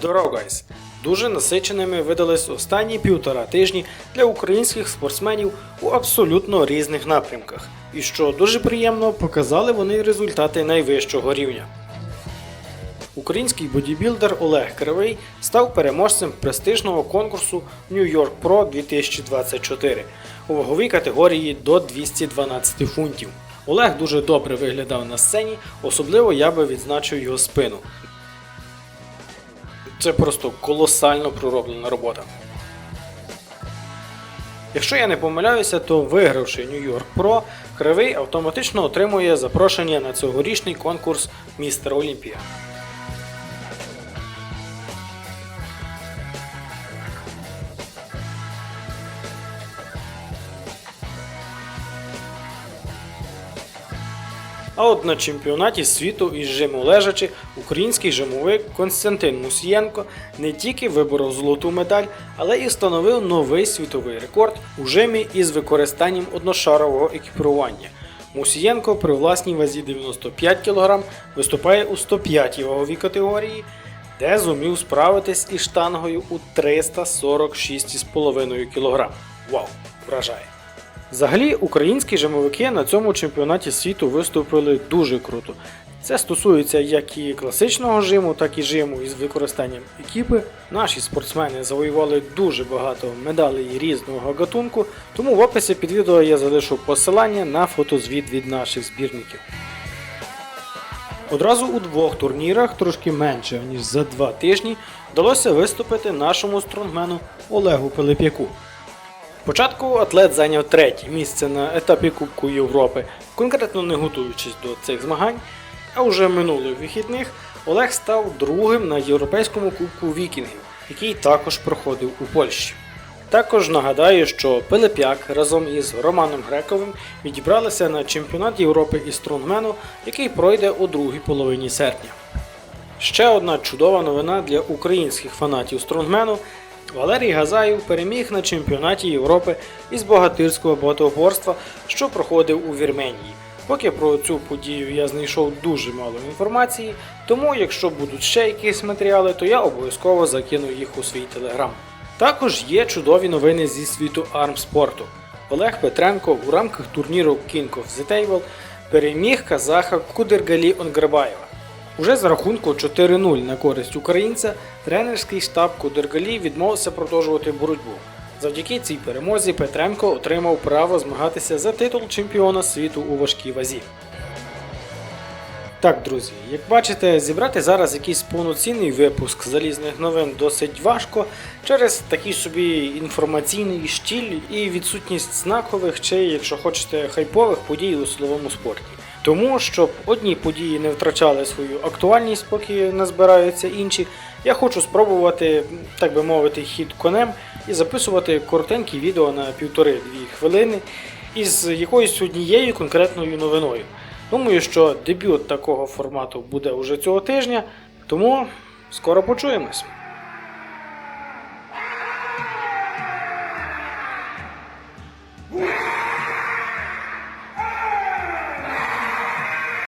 Здоров, гайс! Дуже насиченими видались останні півтора тижні для українських спортсменів у абсолютно різних напрямках. І що дуже приємно, показали вони результати найвищого рівня. Український бодібілдер Олег Кривий став переможцем престижного конкурсу New York Pro 2024 у ваговій категорії до 212 фунтів. Олег дуже добре виглядав на сцені, особливо я би відзначив його спину. Це просто колосально пророблена робота. Якщо я не помиляюся, то вигравши York Pro, Кривий автоматично отримує запрошення на цьогорічний конкурс Містер Олімпія. А от на чемпіонаті світу із жиму лежачи український жимовик Константин Мусієнко не тільки виборов золоту медаль, але і встановив новий світовий рекорд у жимі із використанням одношарового екіпірування. Мусієнко при власній вазі 95 кг виступає у 105-й ваговій категорії, де зумів справитись із штангою у 346,5 кг. Вау, вражає! Взагалі, українські жимовики на цьому чемпіонаті світу виступили дуже круто. Це стосується як і класичного жиму, так і жиму із використанням екіпи. Наші спортсмени завоювали дуже багато медалей різного гатунку, тому в описі під відео я залишу посилання на фотозвіт від наших збірників. Одразу у двох турнірах, трошки менше ніж за два тижні, вдалося виступити нашому стронгмену Олегу Пилип'яку. Спочатку атлет зайняв третє місце на етапі Кубку Європи, конкретно не готуючись до цих змагань. А вже минулих вихідних Олег став другим на європейському кубку вікінгів, який також проходив у Польщі. Також нагадаю, що Пилип'як разом із Романом Грековим відібралися на чемпіонат Європи із стронгмену, який пройде у другій половині серпня. Ще одна чудова новина для українських фанатів стронгмену. Валерій Газаєв переміг на чемпіонаті Європи із богатирського багатоборства, що проходив у Вірменії. Поки про цю подію я знайшов дуже мало інформації, тому якщо будуть ще якісь матеріали, то я обов'язково закину їх у свій телеграм. Також є чудові новини зі світу армспорту. Олег Петренко у рамках турніру King of the Table переміг казаха Кудергалі Онграбаєва. Уже з рахунку 4-0 на користь українця тренерський штаб Кудергалі відмовився продовжувати боротьбу. Завдяки цій перемозі Петренко отримав право змагатися за титул чемпіона світу у важкій вазі. Так, друзі, як бачите, зібрати зараз якийсь повноцінний випуск залізних новин досить важко через такий собі інформаційний штіль і відсутність знакових чи, якщо хочете, хайпових подій у силовому спорті. Тому, щоб одні події не втрачали свою актуальність, поки не збираються інші, я хочу спробувати, так би мовити, хід конем і записувати коротенькі відео на півтори-дві хвилини із якоюсь однією конкретною новиною. Думаю, що дебют такого формату буде уже цього тижня, тому скоро почуємось.